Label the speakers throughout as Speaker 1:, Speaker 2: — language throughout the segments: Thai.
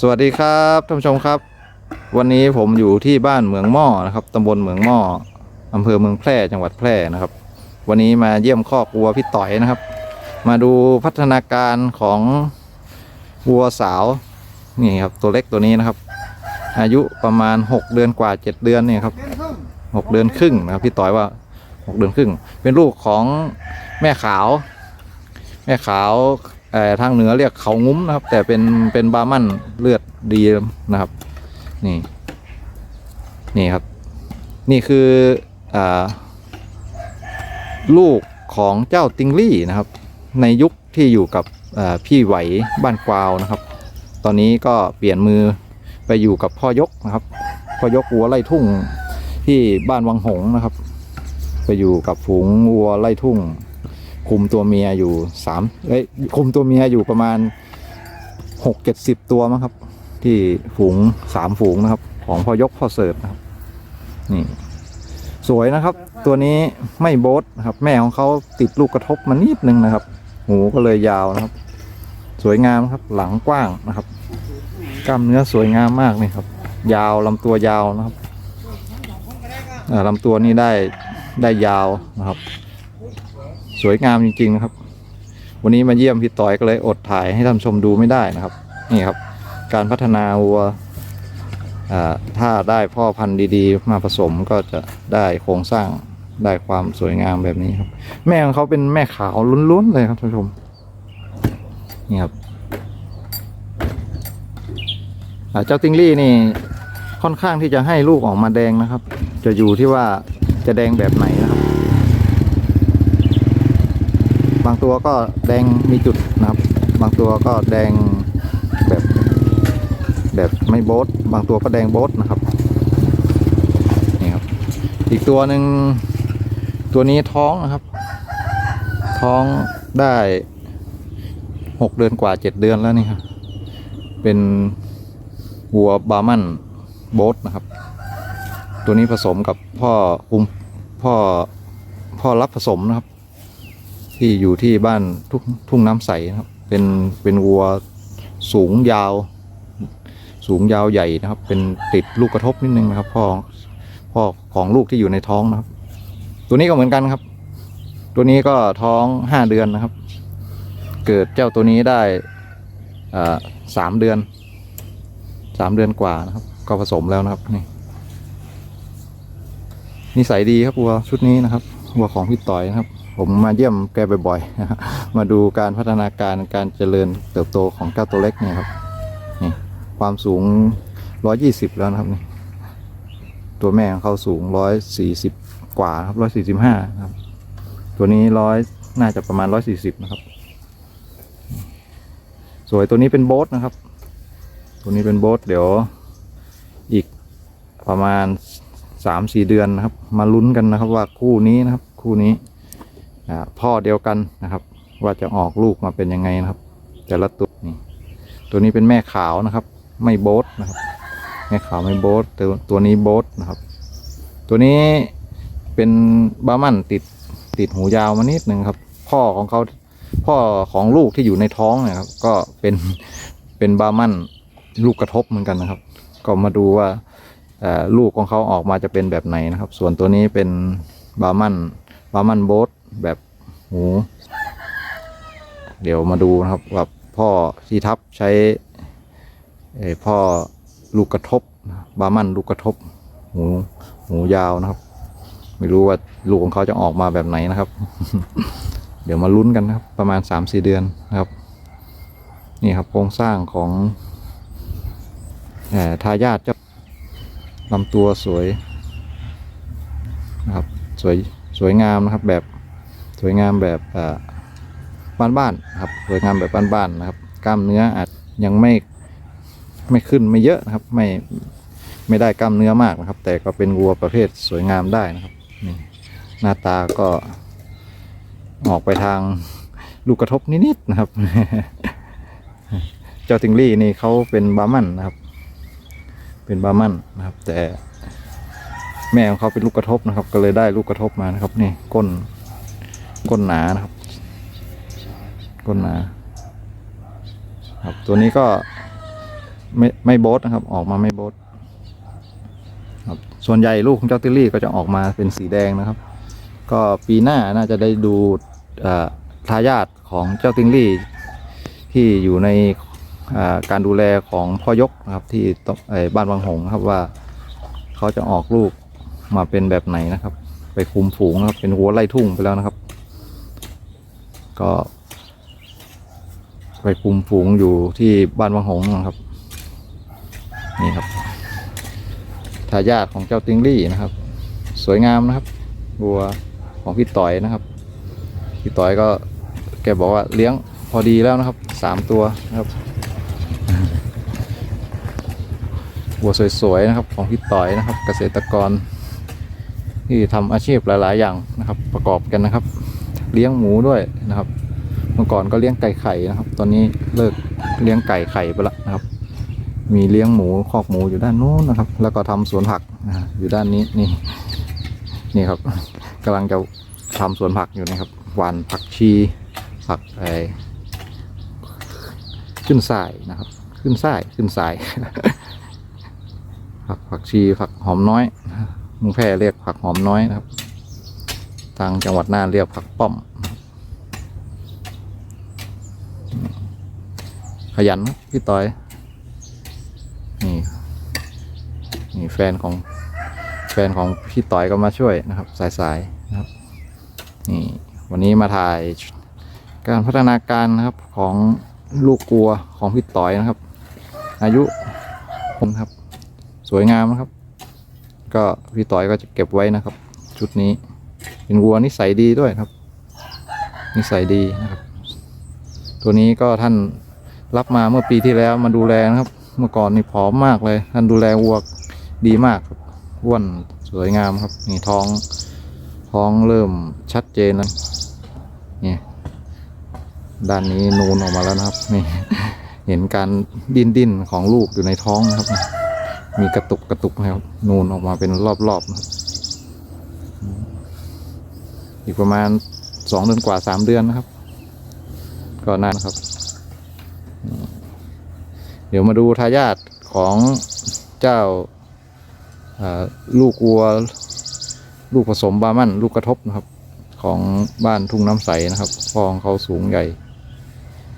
Speaker 1: สวัสดีครับท่านผู้ชมครับ วันนี้ผมอยู่ที่บ้านเหมืองหม้อนะครับตำบลเหมืองหม้ออำเภอเมืองแพร่จังหวัดแพร่นะครับ วันนี้มาเยี่ยมคอกวัวพี่ต่อยนะครับ มาดูพัฒนาการของวัวสาวนี่ครับตัวเล็กตัวนี้นะครับ อายุประมาณ 6 เดือนกว่า 7 เดือนเนี่ยครับ6เดือนครึ่งนะครับพี่ต่อยว่า 6 เดือนครึ่ง เป็นลูกของแม่ขาว แม่ขาว ทางเหนือเรียกเขางุ้มนะครับ แต่เป็นเป็นบามันเลือดดีนะครับ นี่ นี่ครับ นี่คืออลูกของเจ้าติงลี่นะครับ ในยุคที่อยู่กับพี่ไหวบ้านกวาวนะครับ ตอนนี้ก็เปลี่ยนมือไปอยู่กับพ่อยกนะครับ พ่อยกวัวไล่ทุ่งที่บ้านวังหงนะครับ ไปอยู่กับฝูงวัวไล่ทุ่ง คุมตัวเมียอยู่สามเอ้ยคุมตัวเมียอยู่ประมาณหกเจ็ดสิบตัวมั้งครับ ที่ฝูงสามฝูงนะครับ ของพ่อยกพ่อเสิร์ฟนะครับนี่สวยนะครับ ตัวนี้ไม่โบทนะครับ แม่ของเขาติดลูกกระทบมานิดนึงนะครับ หูก็เลยยาวนะครับ สวยงามครับ หลังกว้างนะครับกล้ามเนื้อสวยงามมากนี่ครับ ยาวลำตัวยาวนะครับอ่าลำตัวนี้ได้ได้ยาวนะครับ สวยงามจริง ๆ นะครับ วันนี้มาเยี่ยมพี่ต่อยก็เลยอดถ่ายให้ท่านชมดูไม่ได้นะครับ นี่ครับ การพัฒนาวัวถ้าได้พ่อพันธุ์ดีๆ มาผสมก็จะได้โครงสร้างได้ความสวยงามแบบนี้ครับ แม่ของเขาเป็นแม่ขาวล้วนๆเลยครับท่านชมนี่ครับเจ้าติงลี่นี่ค่อนข้างที่จะให้ลูกออกมาแดงนะครับ จะอยู่ที่ว่าจะแดงแบบไหนนะครั บางตัวก็แดงมีจุดนะครับ บางตัวก็แดงแบบแบบไม่โบทบางตัวก็แดงโบทนะครับนี่ครับ อีกตัวหนึ่งตัวนี้ท้องนะครับ ท้องได้หกเดือนกว่าเจ็ดเดือนแล้วนี่ครับ เป็นวัวบาร์มันโบทนะครับ ตัวนี้ผสมกับพ่อคุ้มพ่อพ่อรับผสมนะครับ ที่อยู่ที่บ้านทุ่งทุ่งน้ำใสนะครับ เป็นเป็นวัวสูงยาว สูงยาวใหญ่นะครับ เป็นติดลูกกระทบนิดนึงนะครับพ่อพ่อของลูกที่อยู่ในท้องนะครับ ตัวนี้ก็เหมือนกันครับ ตัวนี้ก็ท้องห้าเดือนนะครับ เกิดเจ้าตัวนี้ได้สามเดือนสามเดือนกว่านะครับ ก็ผสมแล้วนะครับนี่นิสัยดีครับวัวชุดนี้นะครับวัวของพี่ต่อยนะครับ ผมมาเยี่ยมแกบ่อยๆ มาดูการพัฒนาการการเจริญเติบโตของเจ้าตัวเล็กเนี่ยครับนี่ความสูง 120 แล้วนะครับนี่ตัวแม่ของเขาสูง 140 กว่าครับ 145ครับ ตัวนี้ร้อยน่าจะประมาณ 140 นะครับ สวยตัวนี้เป็นโบ๊ทนะครับ ตัวนี้เป็นโบ๊ทเดี๋ยวอีกประมาณ 3-4 เดือนนะครับ มาลุ้นกันนะครับว่าคู่นี้นะครับ คู่นี้ พ่อเดียวกันนะครับ ว่าจะออกลูกมาเป็นยังไงนะครับ แต่ละตัวนี่ตัวนี้เป็นแม่ขาวนะครับ ไม่โบทนะครับ แม่ขาวไม่โบทแต่ตัวนี้โบทนะครับ ตัวนี้เป็นบามันติดติดหูยาวมานิดหนึ่งครับ พ่อของเขาพ่อของลูกที่อยู่ในท้องนี่ยครับ ก็เป็นเป็นบามันลูกกระทบเหมือนกันนะครับ ก็มาดูว่าลูกของเขาออกมาจะเป็นแบบไหนนะครับ ส่วนตัวนี้เป็นบามันบามันโบท แบบหูเดี๋ยวมาดูนะครับว่าพ่อที่ทับใช้พ่อลูกกระทบบามันลูกกระทบหูหูยาวนะครับ ไม่รู้ว่าลูกของเขาจะออกมาแบบไหนนะครับ เดี๋ยวมาลุ้นกันนะครับ ประมาณสามสี่เดือนนะครับ นี่ครับโครงสร้างของทายาทเจ้าลำตัวสวยนะครับสวยสวยงามนะครับแบบ วยงามแบบบ้านๆครับสวยงามแบบบ้านๆนะครับ กล้ามเนื้ออาจยังไม่ไม่ขึ้นไม่เยอะนะครับ ไม่ไม่ได้กล้ามเนื้อมากนะครับ แต่ก็เป็นวัวประเภทสวยงามได้นะครับนี่หน้าตาก็ออกไปทางลูกกระทบนิดๆนะครับ เจ้าติงลี่นี่เขาเป็นบาร์มันนะครับ เป็นบาร์มันนะครับ แต่แม่ของเขาเป็นลูกกระทบนะครับ ก็เลยได้ลูกกระทบมานะครับ นี่ก้น ก้นหนานะครับ ก้นหนา ครับตัวนี้ก็ไม่ไม่โบทนะครับ ออกมาไม่โบทครับส่วนใหญ่ลูกของเจ้าติลลี่ก็จะออกมาเป็นสีแดงนะครับ ก็ปีหน้าน่าจะได้ดูทายาทของเจ้าติงลี่ ที่อยู่ในการดูแลของพ่อยกนะครับที่บ้านวังหงส์ครับว่าเขาจะออกลูกมาเป็นแบบไหนนะครับ ไปคุมฝูงนะครับเป็นหัวไล่ทุ่งไปแล้วนะครับ ก็ไปคุมฝูงอยู่ที่บ้านวังหงนะครับ นี่ครับทายาทของเจ้าติงลี่นะครับ สวยงามนะครับ บัวของพี่ต่อยนะครับ พี่ต่อยก็แกบอกว่าเลี้ยงพอดีแล้วนะครับสามตัวนะครับ บัวสวยๆนะครับของพี่ต่อยนะครับ เกษตรกรที่ทำอาชีพหลาย ๆ อย่างนะครับ ประกอบกันนะครับ เลี้ยงหมูด้วยนะครับ เมื่อก่อนก็เลี้ยงไก่ไข่นะครับ ตอนนี้เลิกเลี้ยงไก่ไข่ไปล้วนะครับ มีเลี้ยงหมูคอกหมูอยู่ด้านนู้นนะครับ แล้วก็ทำสวนผักนะฮะอยู่ด้านนี้นี่นี่ครับกำลังจะทำสวนผักอยู่นะครับหวานผักชีผักไอขึ้นสายนะครับ ขึ้นสายขึ้นสายผักผักชีผักหอมน้อยมึงแพร่เรียกผักหอมน้อยนะครับ ทางจังหวัดน่านเรียกผักป้อม ขยันพี่ต้อย นี่นี่แฟนของแฟนของพี่ต่อยก็มาช่วยนะครับสายสายๆนะครับ นี่วันนี้มาถ่ายการพัฒนาการนะครับของลูกกัวของพี่ต่อยนะครับ อายุผมครับ สวยงามนะครับ ก็พี่ต่อยก็จะเก็บไว้นะครับ ชุดนี้ เป็นวัวนิสัยดีด้วยครับ นิสัยดีนะครับ ตัวนี้ก็ท่านรับมาเมื่อปีที่แล้วมาดูแลนะครับ เมื่อก่อนนี่ผอมมากเลย ท่านดูแลวัวดีมากครับอ้วนสวยงามครับ นี่ท้องท้องเริ่มชัดเจนแล้วนี่ด้านนี้นูนออกมาแล้วนะครับนี่เห็นการดิ้นดิ้นของลูกอยู่ในท้องนะครับ มีกระตุกกระตุกนะครับนูนออกมาเป็นรอบๆนะครับ อีกประมาณสองเดือนกว่าสามเดือนนะครับก็นานครับ เดี๋ยวมาดูทายาทของเจ้าลูกวัว ลูกผสมบามันลูกกระทบนะครับ ของบ้านทุ่งน้ำใสนะครับฟองเขาสูงใหญ่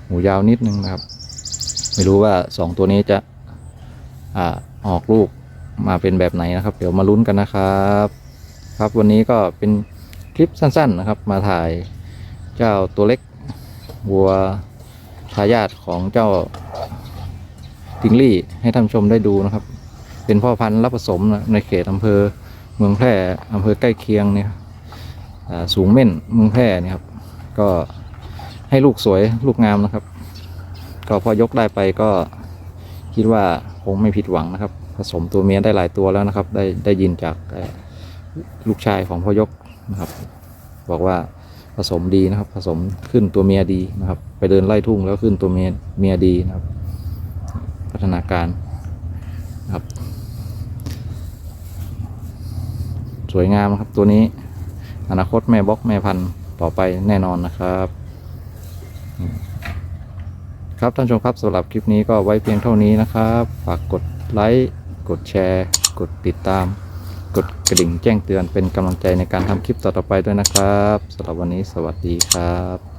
Speaker 1: หูยาวนิดนึงนะครับ ไม่รู้ว่าสองตัวนี้จะอออกลูกมาเป็นแบบไหนนะครับ เดี๋ยวมาลุ้นกันนะครับ ครับวันนี้ก็เป็น คลิปสั้นๆนะครับ มาถ่ายเจ้าตัวเล็กวัวทายาทของเจ้าทิงลี่ให้ท่านชมได้ดูนะครับ เป็นพ่อพันธุ์รับผสมนะในเขตอำเภอเมืองแพร่อำเภอใกล้เคียงเนี่ยสูงเม่นเมืองแพร่เนี่ยครับ ก็ให้ลูกสวยลูกงามนะครับ ก็พอยกได้ไปก็คิดว่าคงไม่ผิดหวังนะครับ ผสมตัวเมียได้หลายตัวแล้วนะครับ ได้ได้ยินจากลูกชายของพ่อยก นะครับ บอกว่าผสมดีนะครับผสมขึ้นตัวเมียดีนะครับ ไปเดินไล่ทุ่งแล้วขึ้นตัวเมียเมียดีนะครับ พัฒนาการนะครับ สวยงามครับตัวนี้ อนาคตแม่บล็อกแม่พันธุ์ต่อไปแน่นอนนะครับ ครับท่านชมครับสำหรับคลิปนี้ก็ไว้เพียงเท่านี้นะครับ ฝากกดไลค์กดแชร์ กดติดตาม กดกระดิ่งแจ้งเตือนเป็นกำลังใจในการทำคลิปต่อๆไปด้วยนะครับสำหรับวันนี้สวัสดีครับ